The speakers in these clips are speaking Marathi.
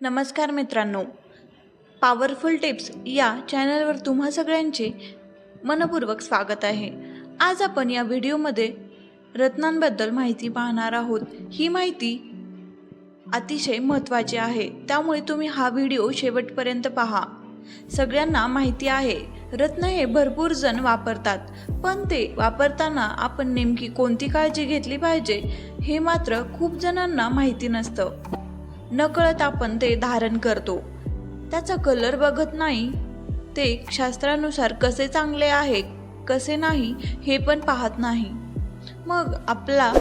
नमस्कार मित्रांनो. पॉवरफुल टिप्स या चॅनलवर तुम्हा सगळ्यांचे मनपूर्वक स्वागत आहे. आज आपण या व्हिडिओमध्ये रत्नांबद्दल माहिती पाहणार आहोत. ही माहिती अतिशय महत्त्वाची आहे. त्यामुळे तुम्ही हा व्हिडिओ शेवटपर्यंत पहा. सगळ्यांना माहिती आहे रत्न हे भरपूर जण वापरतात. पण ते वापरताना आपण नेमकी कोणती काळजी घेतली पाहिजे हे मात्र खूप जणांना माहिती नसतं. नकळत आपण ते धारण करतो. त्याचा कलर बघत नाही. ते शास्त्रानुसार कसे चांगले आहे कसे नाही हे पण पाहत नाही. मग आपला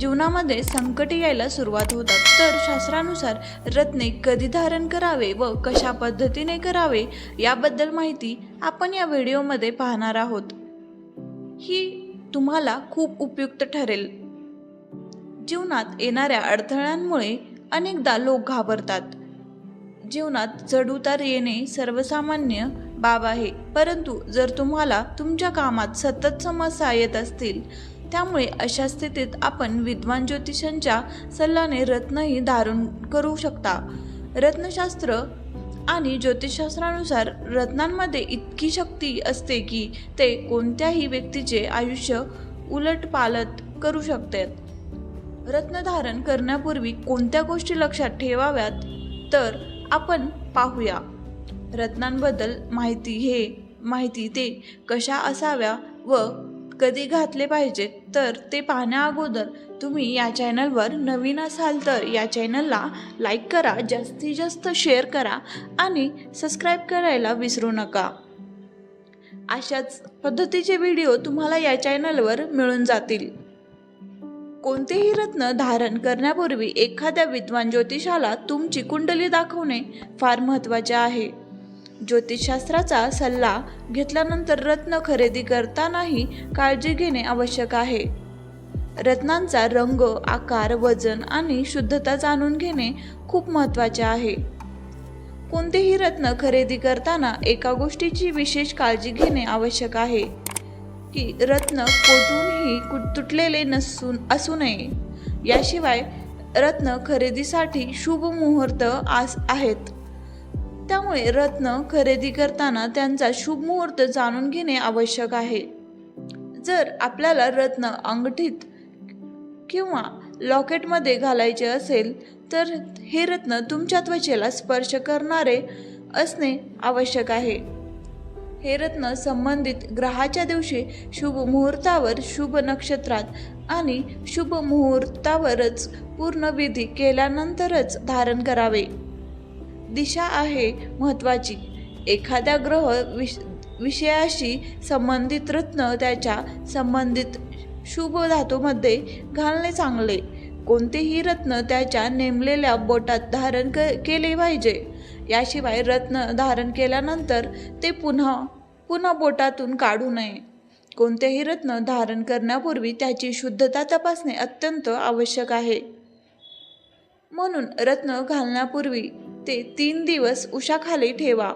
जीवनामध्ये संकटे यायला सुरुवात होतात. तर शास्त्रानुसार रत्ने कधी धारण करावे व कशा पद्धतीने करावे याबद्दल माहिती आपण या व्हिडिओमध्ये पाहणार आहोत. ही तुम्हाला खूप उपयुक्त ठरेल. जीवनात येणाऱ्या अडथळ्यांमुळे अनेकदा लोक घाबरतात. जीवनात चढउतार येणे सर्वसामान्य बाब आहे. परंतु जर तुम्हाला तुमच्या कामात सतत समस्या येत असतील त्यामुळे अशा स्थितीत आपण विद्वान ज्योतिषांच्या सल्ल्याने रत्नही धारण करू शकता. रत्नशास्त्र आणि ज्योतिषशास्त्रानुसार रत्नांमध्ये इतकी शक्ती असते की ते कोणत्याही व्यक्तीचे आयुष्य उलटपालट करू शकतात. रत्नधारण करण्यापूर्वी कोणत्या गोष्टी लक्षात ठेवाव्यात? तर आपण पाहूया. रत्नांबद्दल माहिती हे माहिती ते कशा असाव्या व कधी घातले पाहिजे? तर ते पाहण्या अगोदर तुम्ही या चॅनलवर नवीन असाल तर या चॅनलला लाईक करा जास्तीत जास्त शेअर करा आणि सबस्क्राईब करायला विसरू नका. अशाच पद्धतीचे व्हिडिओ तुम्हाला या चॅनलवर मिळून जातील. कोणतेही रत्न धारण करण्यापूर्वी एखाद्या विद्वान ज्योतिषाला तुमची कुंडली दाखवणे फार महत्त्वाचे आहे. ज्योतिषशास्त्राचा सल्ला घेतल्यानंतर रत्न खरेदी करतानाही काळजी घेणे आवश्यक आहे. रत्नांचा रंग आकार वजन आणि शुद्धता जाणून घेणे खूप महत्त्वाचे आहे. कोणतेही रत्न खरेदी करताना एका गोष्टीची विशेष काळजी घेणे आवश्यक आहे. की रत्न कोठूनही कुठ- तुटलेले नसून असू नये. याशिवाय रत्न खरेदीसाठी शुभ मुहूर्त आस आहेत. त्यामुळे रत्न खरेदी करताना त्यांचा शुभ मुहूर्त जाणून घेणे आवश्यक आहे. जर आपल्याला रत्न अंगठीत किंवा लॉकेटमध्ये घालायचे असेल तर हे रत्न तुमच्या त्वचेला स्पर्श करणारे असणे आवश्यक आहे. हे रत्न संबंधित ग्रहाच्या दिवशी शुभ मुहूर्तावर शुभ नक्षत्रात आणि शुभ मुहूर्तावरच पूर्ण विधी केल्यानंतरच धारण करावे. दिशा आहे महत्त्वाची. एखाद्या ग्रह विष विषयाशी संबंधित रत्न त्याच्या संबंधित शुभ धातूमध्ये घालणे चांगले. कोणतेही रत्न त्याच्या नेमलेल्या बोटात धारण क केले पाहिजे. याशिवाय रत्न धारण केल्यानंतर ते पुन्हा पुन्हा बोटातून काढू नये. कोणतेही रत्न धारण करण्यापूर्वी त्याची शुद्धता तपासणे अत्यंत आवश्यक आहे. म्हणून रत्न घालण्यापूर्वी ते तीन दिवस उशाखाली ठेवा.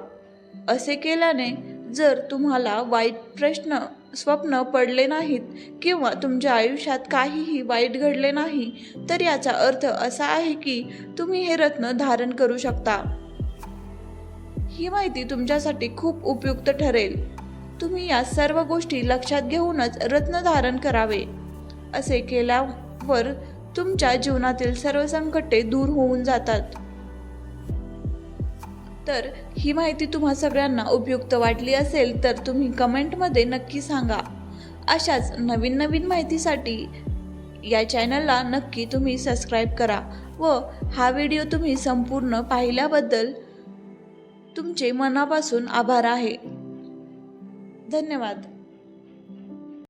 असे केल्याने जर तुम्हाला वाईट प्रश्न स्वप्न पडले नाहीत किंवा तुमच्या आयुष्यात काहीही वाईट घडले नाही तर याचा अर्थ असा आहे की तुम्ही हे रत्न धारण करू शकता. ही माहिती तुमच्यासाठी खूप उपयुक्त ठरेल. तुम्ही या सर्व गोष्टी लक्षात घेऊनच रत्न धारण करावे. असे केल्यावर तुमच्या जीवनातील सर्व संकटे दूर होऊन जातात. तर ही माहिती तुम्हा सगळ्यांना उपयुक्त वाटली असेल तर तुम्ही कमेंटमध्ये नक्की सांगा. अशाच नवीन नवीन माहितीसाठी या चॅनलला नक्की तुम्ही सबस्क्राईब करा व हा व्हिडिओ तुम्ही संपूर्ण पाहिल्याबद्दल तुमचे मनापासून आभार आहे. धन्यवाद.